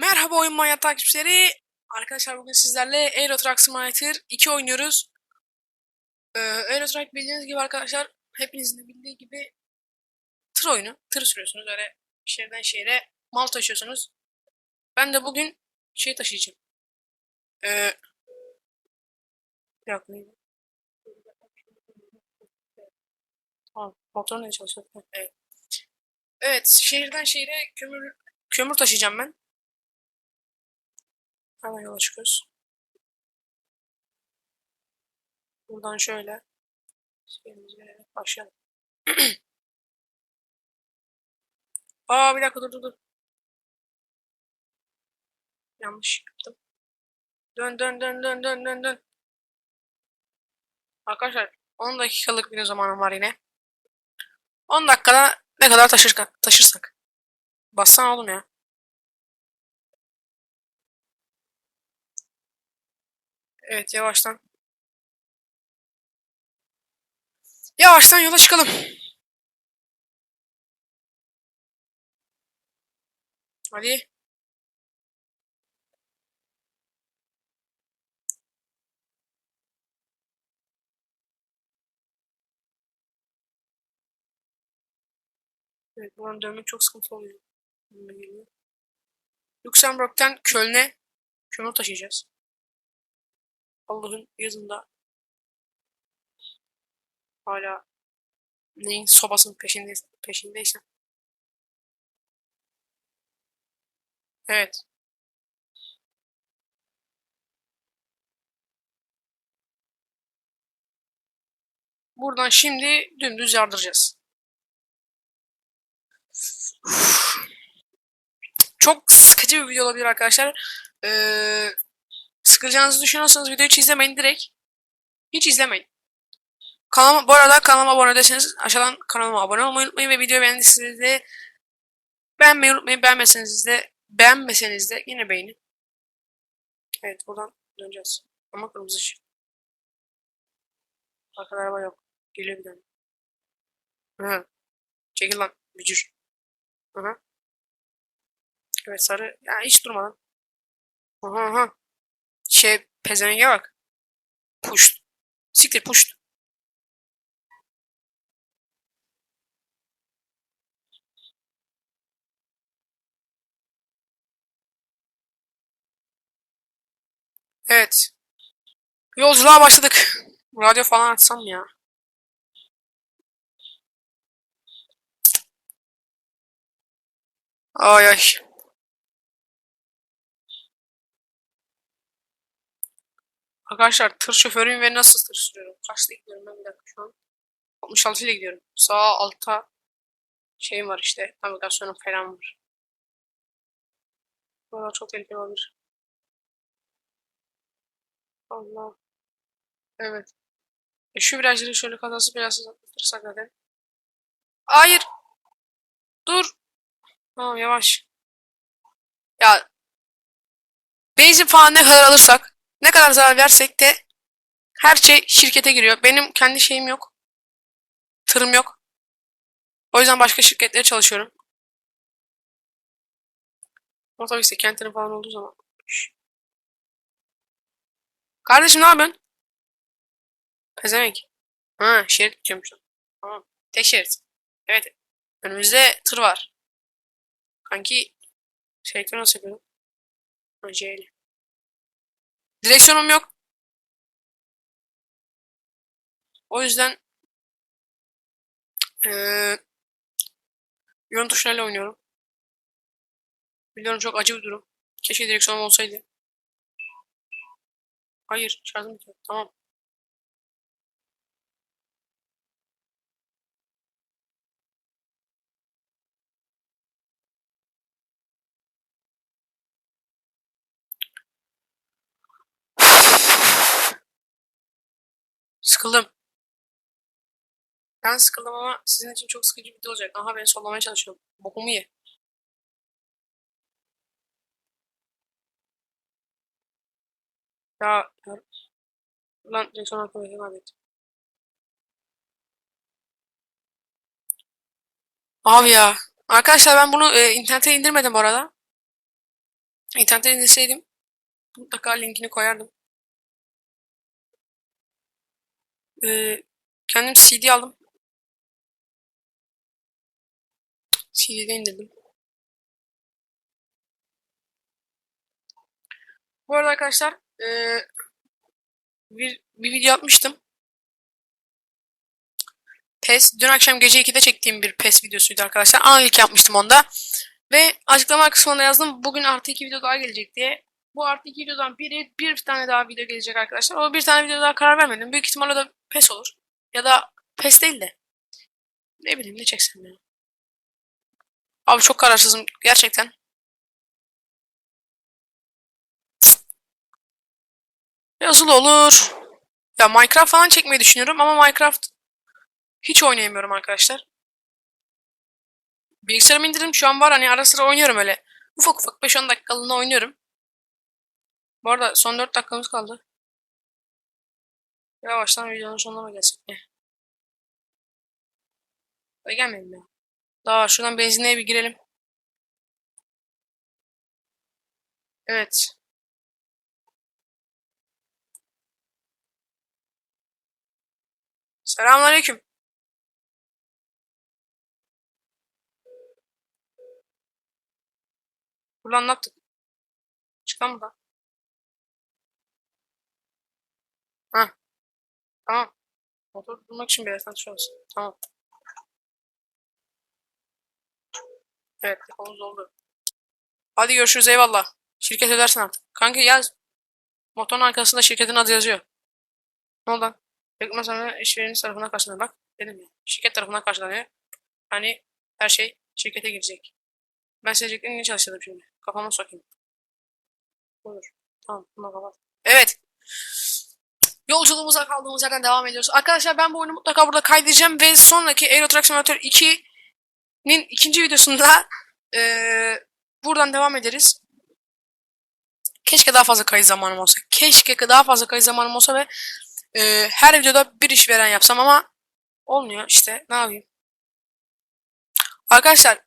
Merhaba oyun manyak takipçileri. Arkadaşlar bugün sizlerle Euro Truck Simulator 2 oynuyoruz. Ee, Euro Truck bildiğiniz gibi arkadaşlar hepinizin de bildiği gibi tır oyunu. Tır sürüyorsunuz öyle şehirden şehire mal taşıyorsunuz. Ben de bugün şey taşıyacağım. Ee, bir dakika? Tamam, motor ne çalışıyor? Evet. Evet, şehirden şehire kömür kömür taşıyacağım ben. Hemen yola çıkıyoruz. Buradan şöyle şeyimizi vererek başlayalım. Aa bir dakika dur dur dur. Yanlış yaptım. Dön dön dön dön dön dön dön. Arkadaşlar 10 dakikalık bir zamanım var yine. 10 dakikada ne kadar taşırsak, taşırsak. Bassana oğlum ya. Evet yavaştan. Yavaştan yola çıkalım. Hadi. Evet buradan dönmek çok sıkıntı oluyor. Lüksemburg'dan Köln'e kömür taşıyacağız. Allah'ın yazında hala neyin sobasının peşinde peşindeysen. Evet. Buradan şimdi dümdüz yardıracağız. Çok sıkıcı bir video olabilir arkadaşlar. Ee, sıkılacağınızı düşünüyorsanız videoyu hiç izlemeyin direkt. Hiç izlemeyin. Kanalıma, bu arada kanalıma abone değilseniz aşağıdan kanalıma abone olmayı unutmayın ve videoyu beğendiyseniz de beğenmeyi unutmayın. Beğenmeseniz de beğenmeseniz de yine beğenin. Evet buradan döneceğiz. Ama kırmızı ışık. Arkada araba yok. Geliyor bir tane. Hı. Çekil lan. Bücür. Hı hı. Evet sarı. Ya hiç durmadan. Aha aha. Şey pezevenge bak. Puşt. Siktir puşt. Evet. Yolculuğa başladık. Radyo falan açsam ya? Ay ay. Arkadaşlar tır şoförüyüm ve nasıl tır sürüyorum? Kaçta gidiyorum ben bir dakika şu an. 66 ile gidiyorum. Sağ altta şeyim var işte. Navigasyonum falan var. Valla çok tehlikeli olabilir. Allah. Evet. E şu virajları şöyle kazası belasız atlatırsak zaten. Hayır. Dur. Tamam yavaş. Ya benzin falan ne kadar alırsak, ne kadar zarar versek de her şey şirkete giriyor. Benim kendi şeyim yok. Tırım yok. O yüzden başka şirketlere çalışıyorum. İşte kentlerin falan olduğu zaman. Kardeşim ne yapıyorsun? Pezevenk. Ha şerit tutuyormuş. Tamam. Tek şerit. Evet. Önümüzde tır var. Kanki selektör nasıl yapıyorum? İle. Direksiyonum yok. O yüzden eee yön tuşlarıyla oynuyorum. Biliyorum çok acı bir durum. Keşke direksiyonum olsaydı. Hayır, şarjım bitiyor. Tamam. Sıkıldım. Ben sıkıldım ama sizin için çok sıkıcı bir video olacak. Aha beni sollamaya çalışıyorum. Bokumu ye. Ya, ya. Lan direksiyon arkadaşı kaybettim. Abi ya. Arkadaşlar ben bunu e, internete indirmedim bu arada. İnternetten indirseydim mutlaka linkini koyardım. Ee, kendim CD aldım. CD'de indirdim. Bu arada arkadaşlar ee, bir, bir video atmıştım. PES. Dün akşam gece 2'de çektiğim bir PES videosuydu arkadaşlar. Analik yapmıştım onda. Ve açıklama kısmına yazdım. Bugün artı 2 video daha gelecek diye. Bu artı 2 videodan biri bir tane daha video gelecek arkadaşlar. O bir tane video daha karar vermedim. Büyük ihtimalle da PES olur. Ya da PES değil de. Ne bileyim ne çeksem ya. Abi çok kararsızım gerçekten. Yazıl olur. Ya Minecraft falan çekmeyi düşünüyorum ama Minecraft hiç oynayamıyorum arkadaşlar. Bilgisayarımı indirdim şu an var hani ara sıra oynuyorum öyle. Ufak ufak 5-10 dakikalığına oynuyorum. Bu arada son 4 dakikamız kaldı. Yavaştan videonun sonuna mı gelsek ne? Hadi gelmeyelim ya. Daha şuradan benzinliğe bir girelim. Evet. Selamünaleyküm. Ulan ne yaptık? Çıkalım buradan. Ha. Tamam. Motor bulmak için bir yerden. Tamam. Evet, deponumuz oldu. Hadi görüşürüz eyvallah. Şirket ödersin artık. Kanka yaz. Motorun arkasında şirketin adı yazıyor. Ne oldu lan? Bekle sonra işverenin tarafından karşılanıyor. Bak dedim ya. Şirket tarafından karşılanıyor. Hani her şey şirkete girecek. Ben sileceklerini niye çalıştırdım şimdi? Kafama sokayım. Olur. Tamam. Buna kapat. Evet. Yolculuğumuza kaldığımız yerden devam ediyoruz. Arkadaşlar ben bu oyunu mutlaka burada kaydedeceğim ve sonraki Euro Truck Simulator 2'nin ikinci videosunda eee, buradan devam ederiz. Keşke daha fazla kayıt zamanım olsa. Keşke daha fazla kayıt zamanım olsa ve eee, her videoda bir iş veren yapsam ama olmuyor işte ne yapayım. Arkadaşlar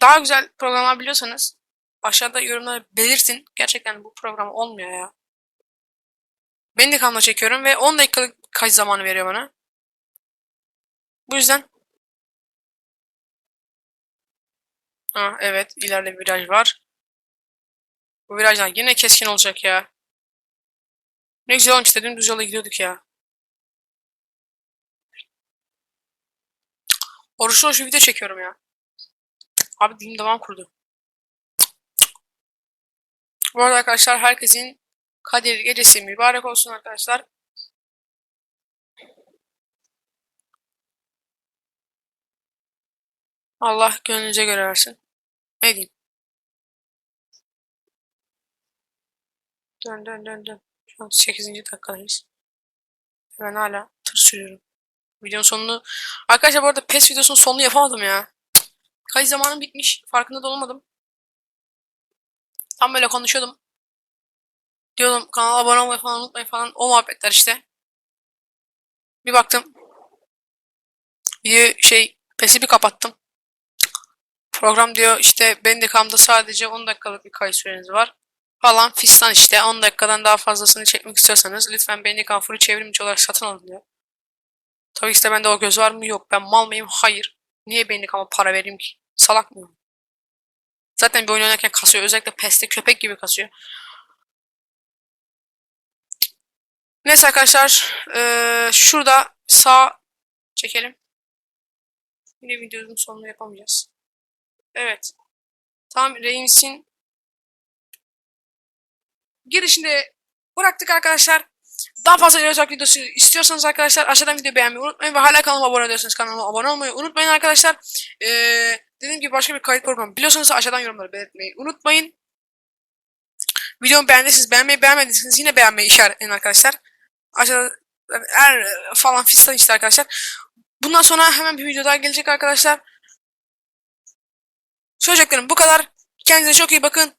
daha güzel programlar biliyorsanız aşağıda yorumlara belirtin. Gerçekten bu program olmuyor ya. Ben de kanla çekiyorum ve 10 dakikalık kayıt zamanı veriyor bana. Bu yüzden Ha evet ileride bir viraj var. Bu virajdan yine keskin olacak ya. Ne güzel olmuş dedim düz yola gidiyorduk ya. Oruçlu oruçlu video çekiyorum ya. Abi dilim devam kurdu. Bu arada arkadaşlar herkesin Kadir gecesi mübarek olsun arkadaşlar. Allah gönlünüze göre versin. Ne diyeyim? Dön dön dön dön. Şu an 8. dakikadayız. Ben hala tır sürüyorum. Videonun sonunu... Arkadaşlar bu arada PES videosunun sonunu yapamadım ya. Kayıt zamanım bitmiş. Farkında da olmadım. Tam böyle konuşuyordum. Diyordum kanala abone olmayı falan unutmayın falan. O muhabbetler işte. Bir baktım. Bir şey PES'i bir kapattım. Program diyor işte Bandicam'da sadece 10 dakikalık bir kayıt süreniz var. Falan fistan işte 10 dakikadan daha fazlasını çekmek istiyorsanız lütfen Bandicam Free çevrimçi olarak satın alın diyor. Tabii de bende o göz var mı? Yok. Ben mal mıyım? Hayır. Niye Bandicam'a para vereyim ki? Salak mıyım? Zaten bir oyun oynarken kasıyor. Özellikle PES'te köpek gibi kasıyor. Neyse arkadaşlar. eee, şurada sağ çekelim. Yine videonun sonunu yapamayacağız. Evet. Tam Reigns'in girişinde bıraktık arkadaşlar. Daha fazla gelecek videosu istiyorsanız arkadaşlar aşağıdan videoyu beğenmeyi unutmayın ve hala kanalıma abone değilseniz kanalıma abone olmayı unutmayın arkadaşlar. Ee, dediğim gibi başka bir kayıt programı biliyorsanız aşağıdan yorumları belirtmeyi unutmayın. Videomu beğendiyseniz beğenmeyi beğenmediyseniz yine beğenmeyi işaretleyin arkadaşlar. Aşağıda er falan fistan işte arkadaşlar. Bundan sonra hemen bir video daha gelecek arkadaşlar. Söyleyeceklerim bu kadar. Kendinize çok iyi bakın.